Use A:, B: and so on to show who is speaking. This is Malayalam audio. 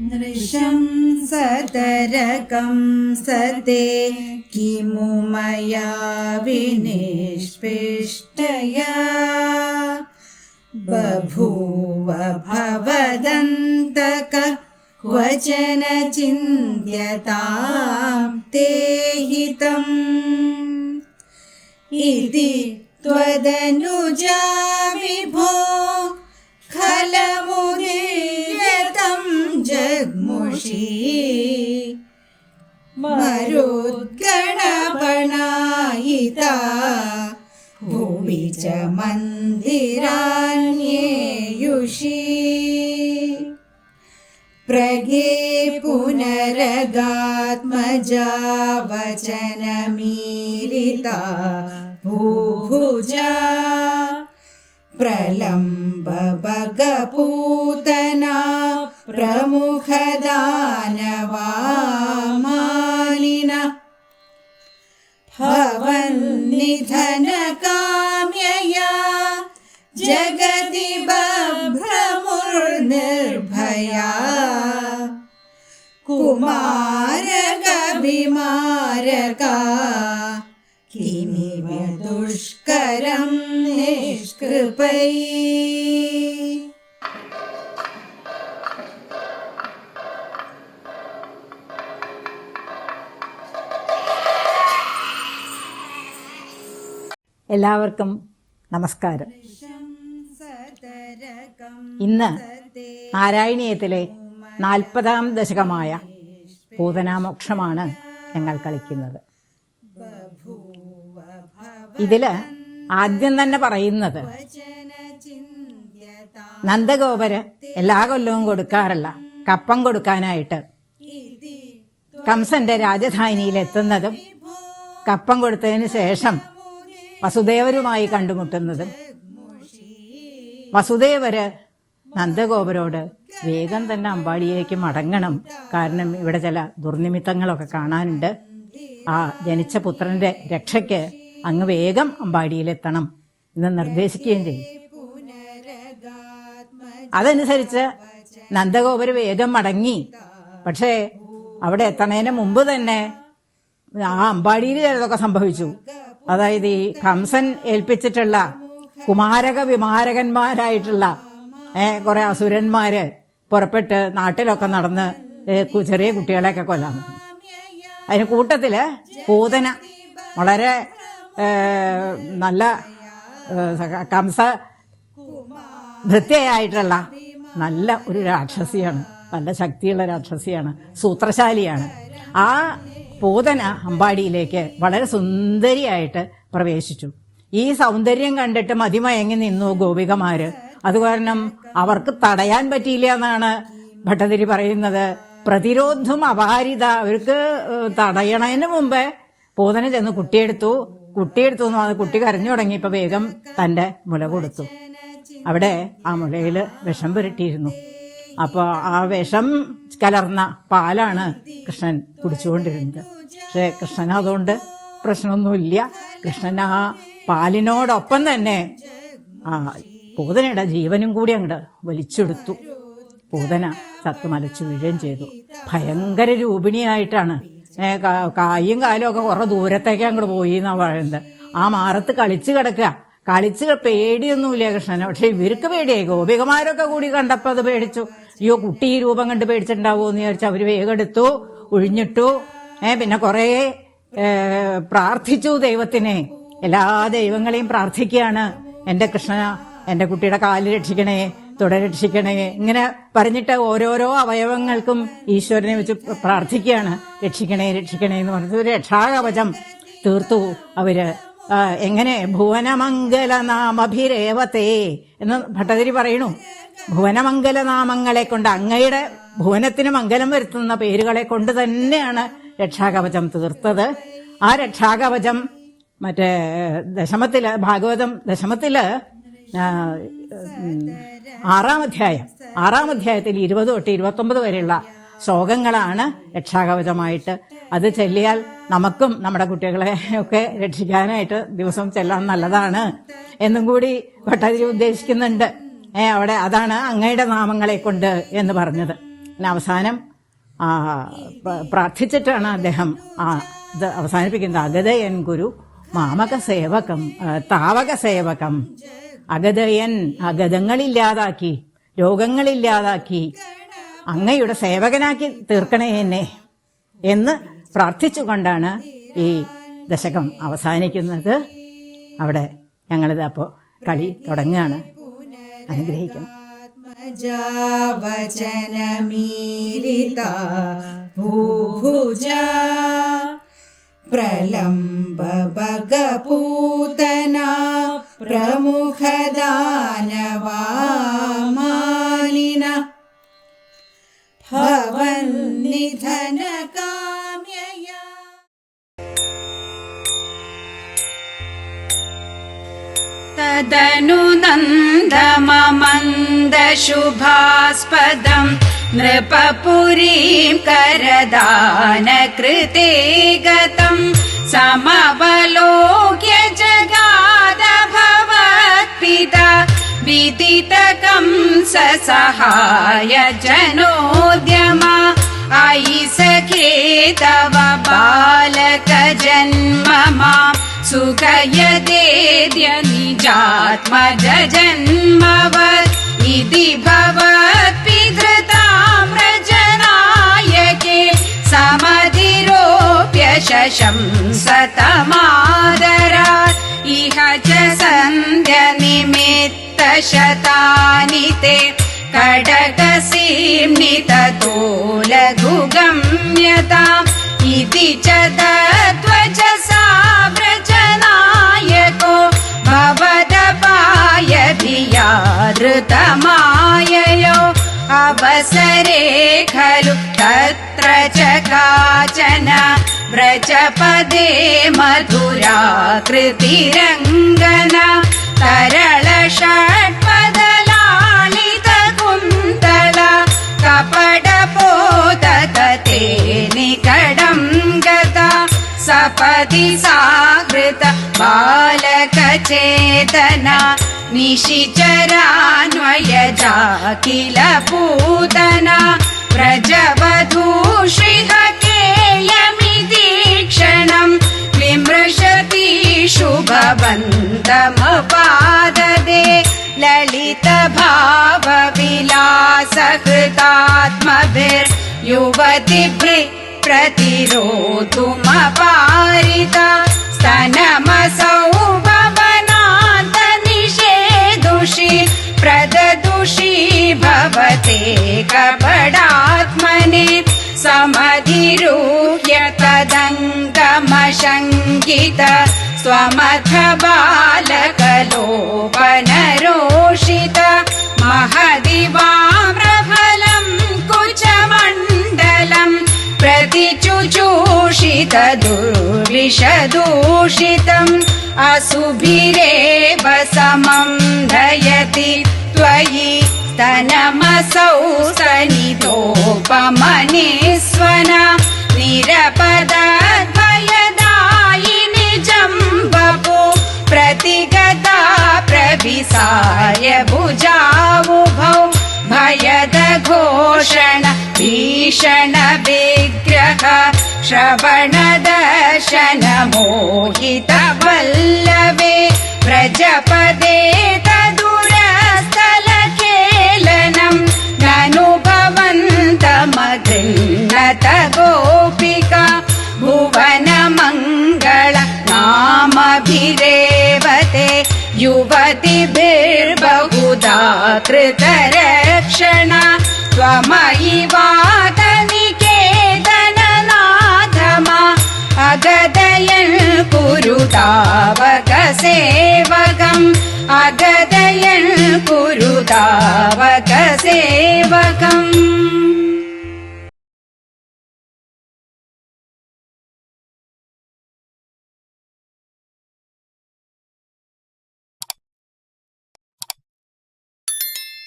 A: नृशं सतरकं सते किमु मया विनिष्पिष्टया? बभूव भवदन्तक क्वचन चिन्त्यतां ते हितम्। इति त्वदनुजा विभो मरुद्गणपणायिता भुवि च मन्दिराण्येयुषी प्रगे पुनरगात्मजा वचनमीलिता भूभुजा प्रलम्बभगपूतना प्रमुखदानवामालिन ദയാ കുമാരകവിമാരക. കിമിവ ദുഷ്കരം നിഷ്കൃപൈ.
B: എല്ലാവർക്കും നമസ്കാരം. ഇന്ന് നാരായണീയത്തിലെ നാൽപ്പതാം ദശകമായ പൂതനാമോക്ഷമാണ് ഞങ്ങൾ കളിക്കുന്നത്. ഇതിൽ ആദ്യം തന്നെ പറയുന്നത് നന്ദഗോപര് എല്ലാ കൊല്ലവും കൊടുക്കാറില്ല. കപ്പം കൊടുക്കാനായിട്ട് കംസന്റെ രാജധാനിയിൽ എത്തുന്നതും കപ്പം കൊടുത്തതിന് ശേഷം വസുദേവരുമായി കണ്ടുമുട്ടുന്നതും വസുദേവര് നന്ദഗോപരോട് വേഗം തന്നെ അമ്പാടിയിലേക്ക് മടങ്ങണം. കാരണം ഇവിടെ ചില ദുർനിമിത്തങ്ങളൊക്കെ കാണാനുണ്ട്. ആ ജനിച്ച പുത്രന്റെ രക്ഷയ്ക്ക് അങ്ങ് വേഗം അമ്പാടിയിലെത്തണം എന്ന് നിർദ്ദേശിക്കുകയും ചെയ്യും. അതനുസരിച്ച് നന്ദഗോപര് വേഗം മടങ്ങി. പക്ഷേ അവിടെ എത്തണേന് മുമ്പ് തന്നെ ആ അമ്പാടിയിൽ ചിലതൊക്കെ സംഭവിച്ചു. അതായത് ഈ കംസൻ ഏൽപ്പിച്ചിട്ടുള്ള കുമാരക വിമാരകന്മാരായിട്ടുള്ള കുറെ അസുരന്മാര് പുറപ്പെട്ട് നാട്ടിലൊക്കെ നടന്ന് ചെറിയ കുട്ടികളെയൊക്കെ കൊല്ലാൻ. അതിന് കൂട്ടത്തിൽ പൂതന വളരെ നല്ല കംസ ഭൃത്യയായിട്ടുള്ള നല്ല ഒരു രാക്ഷസിയാണ് നല്ല ശക്തിയുള്ള രാക്ഷസിയാണ് സൂത്രശാലിയാണ്. ആ പൂതന അമ്പാടിയിലേക്ക് വളരെ സുന്ദരിയായിട്ട് പ്രവേശിച്ചു. ഈ സൗന്ദര്യം കണ്ടിട്ട് മതിമയങ്ങി നിന്നു ഗോപികമാര്. അത് കാരണം അവർക്ക് തടയാൻ പറ്റിയില്ല എന്നാണ് ഭട്ടതിരി പറയുന്നത്. പ്രതിരോധം അപാരിത അവർക്ക് തടയണതിന് മുമ്പേ പൂതന ചെന്ന് കുട്ടിയെടുത്തു. കുട്ടിയെടുത്തു എന്ന് കുട്ടി കരഞ്ഞു തുടങ്ങിയപ്പോൾ വേഗം തന്റെ മുല കൊടുത്തു. അവിടെ ആ മുലയിൽ വിഷം പുരട്ടിയിരുന്നു. അപ്പൊ ആ വിഷം കലർന്ന പാലാണ് കൃഷ്ണൻ കുടിച്ചുകൊണ്ടിരുന്നത്. പക്ഷെ കൃഷ്ണൻ അതുകൊണ്ട് പ്രശ്നമൊന്നുമില്ല. കൃഷ്ണൻ ആ പാലിനോടൊപ്പം തന്നെ ആ പൂതനയുടെ ജീവനും കൂടി അങ്ങോട്ട് വലിച്ചെടുത്തു. പൂതന ചത്തു മലച്ചു വീഴുകയും ചെയ്തു. ഭയങ്കര രൂപിണിയായിട്ടാണ്. കായും കാലും ഒക്കെ കുറെ ദൂരത്തേക്ക് അങ്ങോട്ട് പോയി എന്നാ പറയുന്നത്. ആ മാറത്ത് കളിച്ചു കിടക്കുക. കളിച്ച് പേടിയൊന്നുമില്ല കൃഷ്ണന്. പക്ഷെ ഇവർക്ക് പേടിയായി. ഗോപികമാരൊക്കെ കൂടി കണ്ടപ്പോ അത് പേടിച്ചു. അയ്യോ കുട്ടി ഈ രൂപം കണ്ട് പേടിച്ചിട്ടുണ്ടാവോ എന്ന് വിചാരിച്ചു അവർ വേഗം എടുത്തു ഒഴിഞ്ഞിട്ടു. ഏ പിന്നെ കുറെ പ്രാർത്ഥിച്ചു ദൈവത്തിനെ. എല്ലാ ദൈവങ്ങളെയും പ്രാർത്ഥിക്കുകയാണ് എന്റെ കൃഷ്ണ എന്റെ കുട്ടിയുടെ കാൽ രക്ഷിക്കണേ തുട രക്ഷിക്കണേ ഇങ്ങനെ പറഞ്ഞിട്ട് ഓരോരോ അവയവങ്ങൾക്കും ഈശ്വരനെ വെച്ച് പ്രാർത്ഥിക്കുകയാണ്. രക്ഷിക്കണേ രക്ഷിക്കണേ എന്ന് പറഞ്ഞത് ഒരു രക്ഷാകവചം തീർത്തു. അവർ എങ്ങനെ? ഭുവനമംഗല നാമഭിരേവത്തെ എന്ന് ഭട്ടതിരി പറയണു ഭുവനമംഗല നാമങ്ങളെ കൊണ്ട് അങ്ങയുടെ ഭുവനത്തിന് മംഗലം വരുത്തുന്ന പേരുകളെ കൊണ്ട് തന്നെയാണ് രക്ഷാകവചം തീർത്തത്. ആ രക്ഷാകവചം മറ്റേ ദശമത്തിൽ ഭാഗവതം ദശമത്തിൽ ആറാം അധ്യായം ആറാം അധ്യായത്തിൽ ഇരുപത് തൊട്ട് ഇരുപത്തൊമ്പത് വരെയുള്ള ശ്ലോകങ്ങളാണ് രക്ഷാകവചമായിട്ട് അത് ചെല്ലിയാൽ നമുക്കും നമ്മുടെ കുട്ടികളെ ഒക്കെ രക്ഷിക്കാനായിട്ട് ദിവസം ചെല്ലാൻ നല്ലതാണ് എന്നും കൂടി ഭട്ടാതിരി ഉദ്ദേശിക്കുന്നുണ്ട്. ഏ അവിടെ അതാണ് അങ്ങയുടെ നാമങ്ങളെ കൊണ്ട് എന്ന് പറഞ്ഞത്. പിന്നെ അവസാനം പ്രാർത്ഥിച്ചിട്ടാണ് അദ്ദേഹം ഇത് അവസാനിപ്പിക്കുന്നത്. അഗതയൻ ഗുരു മാമക സേവകം താവക സേവകം. അഗതയൻ അഗതങ്ങളില്ലാതാക്കി രോഗങ്ങളില്ലാതാക്കി അങ്ങയുടെ സേവകനാക്കി തീർക്കണേ എന്നെ എന്ന് പ്രാർത്ഥിച്ചുകൊണ്ടാണ് ഈ ദശകം അവസാനിക്കുന്നത് അവിടെ ഞങ്ങളിത് അപ്പോൾ കളി തുടങ്ങുകയാണ് അനുഗ്രഹിക്കണം
C: वचनमीलिता भूभुजा प्रलम्बभगपूतना प्रमुखदानवामानिन भवन्निधनकाम्यया।
A: तदनु नन्दममन्दशुभास्पदम् नृपपुरीं करदानकृते गतम् सहाय जनोद्यमा अयि सखे तव बालक जन्म माम् सुखयदेद्य निजात्मज जन्मवत् इति भवत्पितृताम्रजनायके समधिरोप्य शशंसतमादरात् इह च सन्ध्यनिमित्तशतानि ते कटकसीम्नि ततो लघु गम्यता इति च तचसा व्रजनायको भवदपायभिया ऋतमाययो अवसरे खलु तत्र च काचन व्रजपदे मधुरा मधुराकृतिरङ्गना तरलषट्पद सपदि साहृत बालकचेतना निशिचरान्वयजा किल पूतना व्रजवधूषिह केयमिदीक्षणम् विमृशति शुभवन्तमपाददे ललित प्रतिरोतुमपारित स्तनमसौभवनातनिषे दुषी प्रददुषि भवते कपडात्मने समधिरूह्य तदङ्गमशङ्कित स्वमति दुर्विषदूषितम् असुभिरेव समम् धयति त्वयि स्तनमसौ सनितोपमनिस्वन निरपदद्वयदायिनि जम्बपो प्रतिगता प्रविसाय भुजावुभौ भयद घोषण भीषण विग्रह श्रवण जनमोहितवल्लभे व्रजपदे तदुरसलखेलनं ननुभवन्तमति गोपिका भुवनमङ्गल नाम युवतिभिर्बहुधा कृतरक्षणा त्वमयि वा पावकसेवकम्